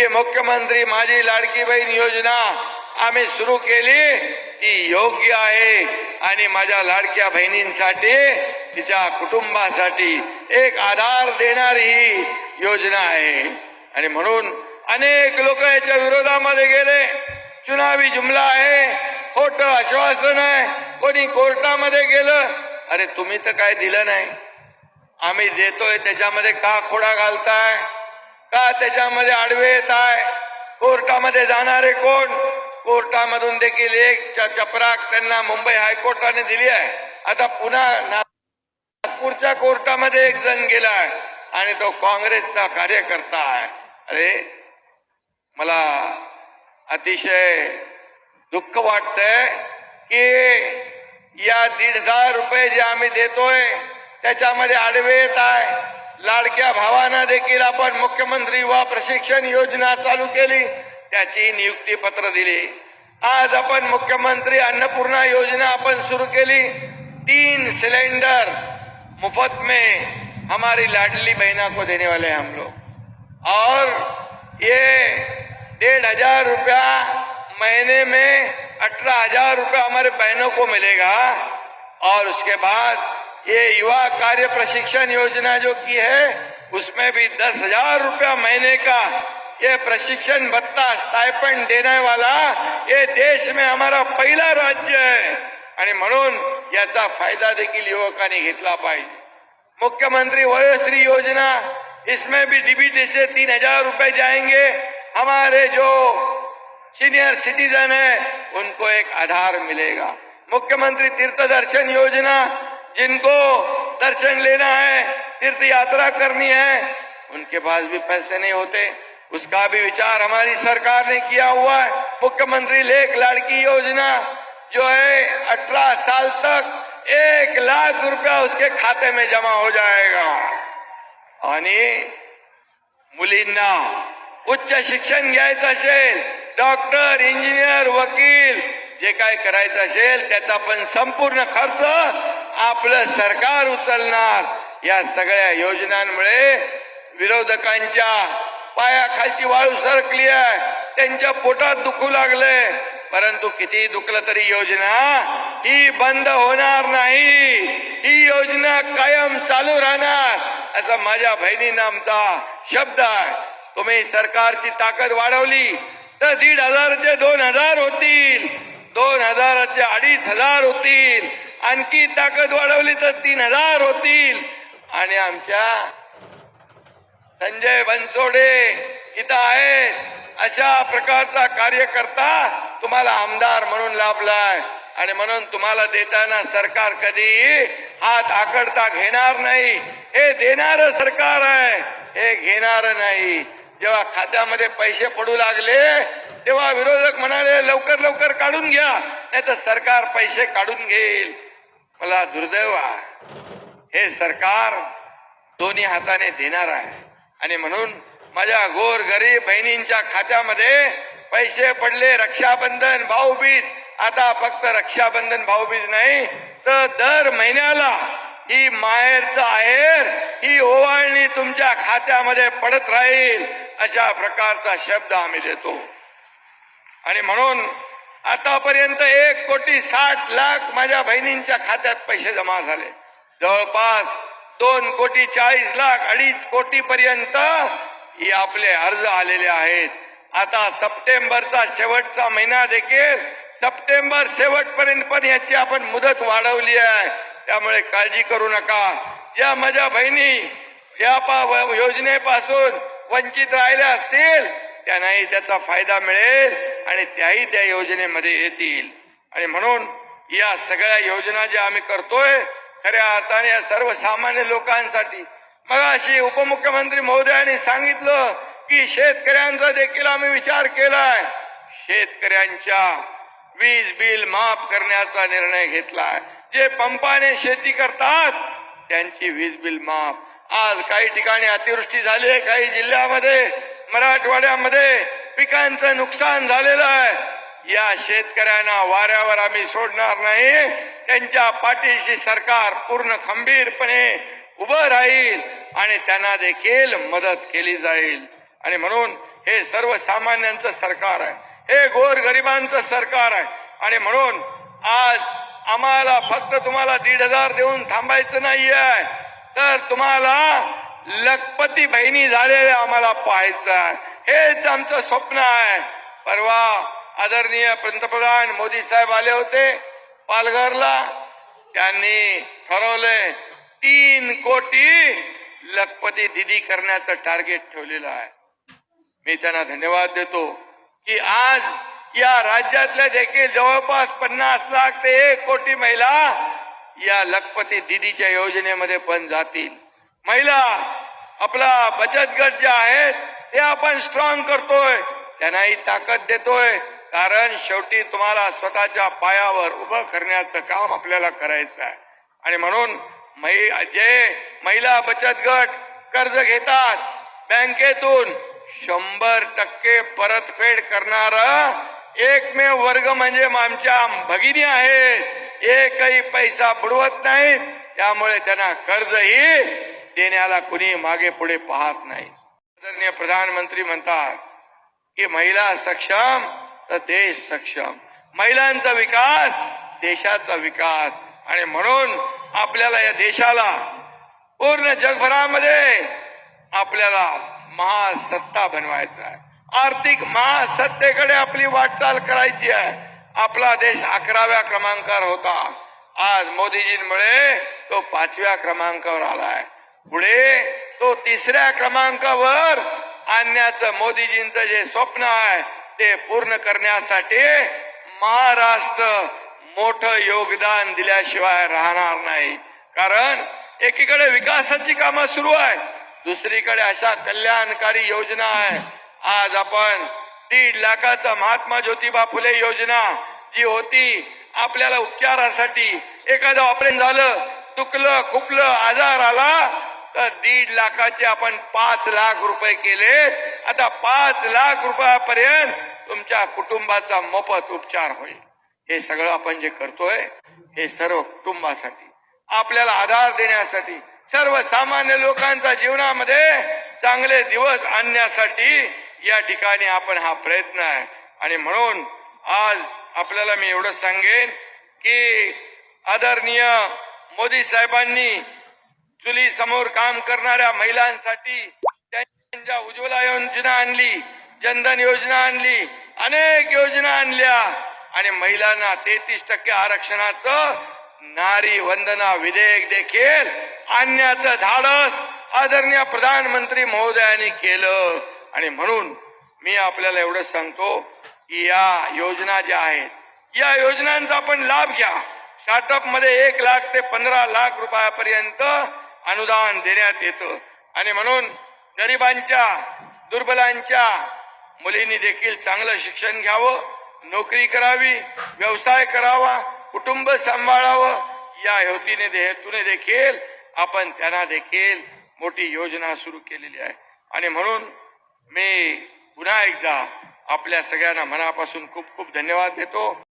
की मुख्यमंत्री माझी लाडकी बहीण योजना आम्ही सुरू केली. ती योग्य आहे. आणि माझ्या लाडक्या बहिणींसाठी तिच्या कुटुंबासाठी एक आधार देणारी ही योजना आहे. आणि म्हणून अनेक लोक याच्या विरोधामध्ये गेले. चुनावी जुमला आहे. खोट आश्वासन आहे. कोणी कोर्टामध्ये गेलं. अरे तुम्ही तर काय दिलं नाही. आम्ही देतोय त्याच्यामध्ये का खोडा घालताय? का त्याच्यामध्ये आडवे येत आहे? कोर्टामध्ये जाणारे कोण? कोर्टामधून देखील एक चपराक त्यांना मुंबई हायकोर्टाने दिली आहे. आता पुन्हा नागपूरच्या कोर्टामध्ये एक जण गेलाय आणि तो काँग्रेसचा कार्यकर्ता आहे. अरे मला अतिशय दुःख वाटतंय की या दीड हजार रुपये जे आम्ही देतोय त्याच्यामध्ये आडवे येत आहे. लाडक्या भावानं देखील आपण मुख्यमंत्री व प्रशिक्षण योजना चालू केली त्याची नियुक्ती पत्र दिली. आज आपण मुख्यमंत्री अन्नपूर्णा योजना आपण सुरू केली. तीन सिलेंडर मुफ्त में हमारी लाडली बहना को देने वाले हैं हम लोग. और ये डेढ़ हजार रुपया महीने में अठारह हजार रुपया हमारे बहनों को मिलेगा और उसके बाद ये युवा कार्य प्रशिक्षण योजना जो की है उसमें भी दस हजार रुपया महीने का ये प्रशिक्षण भत्ता स्टाइपेंड देने वाला ये देश में हमारा पहिला राज्य है। आणि म्हणून याचा फायदा देखील युवकांनी घेतला पाहिजे. मुख्यमंत्री वयोश्री योजना इसमें भी डीबीटी से तीन हजार रुपए जाएंगे। हमारे जो सीनियर सिटीजन है उनको एक आधार मिलेगा। मुख्यमंत्री तीर्थ दर्शन योजना जिनको दर्शन लेना है तीर्थ यात्रा करनी है, उनके पास भी पैसे नहीं होते। उसका भी विचार हमारी सरकार ने किया हुआ है। मुख्यमंत्री लेख लाड़की योजना, जो है अठारह साल तक एक लाख रुपया उसके खाते में जमा हो जाएगा। आणि मुलींना उच्च शिक्षण घ्यायचं डॉक्टर, इंजिनियर, वकील, जे काय करायचं असेल, त्याचा पण संपूर्ण खर्च आपलं सरकार उचलणार. या सगळ्या योजनांमुळे विरोधकांच्या पायाखालची वाळू सरकली आहे. त्यांच्या पोटात दुखू लागले. परंतु किती दुखलं तरी योजना ही बंद होणार नाही. ही योजना कायम चालू राहणार. असा माझ्या बहिणीनं आमचा शब्द आहे. तुम्ही सरकारची ताकद वाढवली तर दीड हजारचे दोन हजार होतील. दोन हजाराचे अडीच हजार होतील. आणखी ताकद वाढवली तर तीन हजार होतील. आणि आमच्या संजय बनसोडे इथं आहेत. अशा प्रकारचा कार्यकर्ता तुम्हाला आमदार म्हणून लाभलाय. आणि म्हणून तुम्हाला देताना सरकार कधी हात आकडता घेणार नाही. हे देणार सरकार आहे. हे घेणार नाही. जेव्हा खात्यामध्ये पैसे पडू लागले तेव्हा विरोधक म्हणाले लवकर लवकर काढून घ्या. नाही तर सरकार पैसे काढून घेईल. मला दुर्दैव आहे. हे सरकार दोन्ही हाताने देणार आहे. आणि म्हणून माझ्या गोर गरीब बहिणींच्या खात्यामध्ये पैसे पडले रक्षाबंधन भाऊबीज. आता फक्त रक्षाबंधन भाऊबीज नाही तर दर महिन्याला ही माहेरचा आहेर ही ओवाळणी तुमच्या खात्यामध्ये पडत राहील अशा प्रकारचा शब्द आम्ही देतो. आणि म्हणून आतापर्यंत एक कोटी साठ लाख माझ्या बहिणींच्या खात्यात पैसे जमा झाले. जवळपास दोन कोटी चाळीस लाख अडीच कोटी पर्यंत हे आपले अर्ज आलेले आहेत. आता सप्टेंबरचा शेवटचा महिना देखील सप्टेंबर शेवटपर्यंत पण याची आपण मुदत वाढवली आहे. त्यामुळे काळजी करू नका. ज्या माझ्या बहिणी या पा योजनेपासून वंचित राहिल्या असतील त्यांनाही त्याचा फायदा मिळेल आणि त्याही त्या योजनेमध्ये येतील. आणि म्हणून या सगळ्या योजना ज्या आम्ही करतोय खऱ्या अर्थाने या सर्वसामान्य लोकांसाठी. मग अशी उपमुख्यमंत्री महोदयांनी सांगितलं की शेतकऱ्यांचा देखील आम्ही विचार केलाय. शेतकऱ्यांच्या वीज बिल माफ करण्याचा निर्णय घेतलाय. जे पंपाने शेती करतात त्यांची वीज बिल माफ. आज काही ठिकाणी अतिवृष्टी झाली आहे काही जिल्ह्यामध्ये. मराठवाड्यामध्ये पिकांचं नुकसान झालेलं आहे. या शेतकऱ्यांना वाऱ्यावर आम्ही सोडणार नाही. त्यांच्या पाठीशी सरकार पूर्ण खंबीरपणे उभं राहील आणि त्यांना देखील मदत केली जाईल. आणि म्हणून हे सर्वसामान्यांचं सरकार आहे. हे गोर गरिबांचं सरकार आहे. आणि म्हणून आज आम्हाला फक्त तुम्हाला दीड हजार देऊन थांबायचं नाही आहे तर तुम्हाला लखपती बहिणी झालेल्या आम्हाला पाहायचं आहे. हेच आमचं स्वप्न आहे. परवा आदरणीय पंतप्रधान मोदी साहेब आले होते पालघरला. त्यांनी ठरवलंय तीन कोटी लखपती दिदी करण्याचं टार्गेट ठेवलेलं आहे. मी त्यांना धन्यवाद देतो की आज या राज्यातल्या देखील जवळपास पन्नास लाख ते एक कोटी महिला या लखपती दिदीच्या योजनेमध्ये पण जातील. महिला आपला बचत गट जे आहेत ते आपण स्ट्रॉंग करतोय. त्यांनाही ताकद देतोय. कारण शेवटी तुम्हाला स्वतःच्या पायावर उभं करण्याचं काम आपल्याला करायचं आहे. आणि म्हणून मै- जे महिला बचत गट कर्ज घेतात बँकेतून शंभर टक्के परतफेड करणार एकमेव वर्ग म्हणजे आमच्या भगिनी आहेत. एकही पैसा बुडवत नाहीत. त्यामुळे त्यांना कर्जही देण्याला कुणी मागे पुढे पाहत नाही. आदरणीय प्रधानमंत्री म्हणतात की महिला सक्षम तर देश सक्षम. महिलांचा विकास देशाचा विकास. आणि म्हणून आपल्याला या देशाला पूर्ण जगभरामध्ये आपल्याला महासत्ता बनवायचा आहे. आर्थिक महासत्तेकडे आपली वाटचाल करायची आहे. आपला देश अकराव्या क्रमांकावर होता. आज मोदीजींमुळे तो पाचव्या क्रमांकावर आलाय पुढे तो तिसऱ्या क्रमांकावर आणण्याचं मोदीजींचं जे स्वप्न आहे ते पूर्ण करण्यासाठी महाराष्ट्र मोठं योगदान दिल्याशिवाय राहणार नाही. कारण एकीकडे विकासाची कामं सुरू आहे दुसरीकडे अशा कल्याणकारी योजना आहे. आज आपण दीड लाखाचा महात्मा ज्योतिबा फुले योजना जी होती आपल्याला उपचारासाठी एखादं ऑपरेशन झालं दुखलं खुपलं आजार आला तर दीड लाखाचे आपण पाच लाख रुपये केले आता पाच लाख रुपयापर्यंत तुमच्या कुटुंबाचा मोफत उपचार होईल. हे सगळं आपण जे करतोय हे सर्व कुटुंबासाठी आपल्याला आधार देण्यासाठी सर्वसामान्य लोकांच्या जीवनामध्ये चांगले दिवस आणण्यासाठी या ठिकाणी आपण हा प्रयत्न आहे. आणि म्हणून आज आपल्याला मी एवढं सांगेन की आदरणीय मोदी साहेबांनी चुली समोर काम करणाऱ्या महिलांसाठी त्यांच्या उज्ज्वला योजना आणली जनधन योजना आणली अनेक योजना आणल्या. आणि महिलांना तेहतीस टक्के आरक्षणाचं नारी वंदना विधेयक देखील आणण्याचं धाडस आदरणीय प्रधानमंत्री महोदयांनी केलं. आणि म्हणून मी आपल्याला एवढं सांगतो की या योजना ज्या आहेत या योजनांचा आपण लाभ घ्या. स्टार्टअपमध्ये एक लाख ते पंधरा लाख रुपयापर्यंत अनुदान देण्यात येतं. आणि म्हणून गरिबांच्या दुर्बलांच्या मुलींनी देखील चांगलं शिक्षण घ्यावं नोकरी करावी व्यवसाय करावा कुटुंब सांभाळावं या हेतूने हेतूने देखील आपण त्यांना देखील मोठी योजना सुरू केलेली आहे. आणि म्हणून मी पुन्हा एकदा आपल्या सगळ्यांना मनापासून खूप खूप धन्यवाद देतो.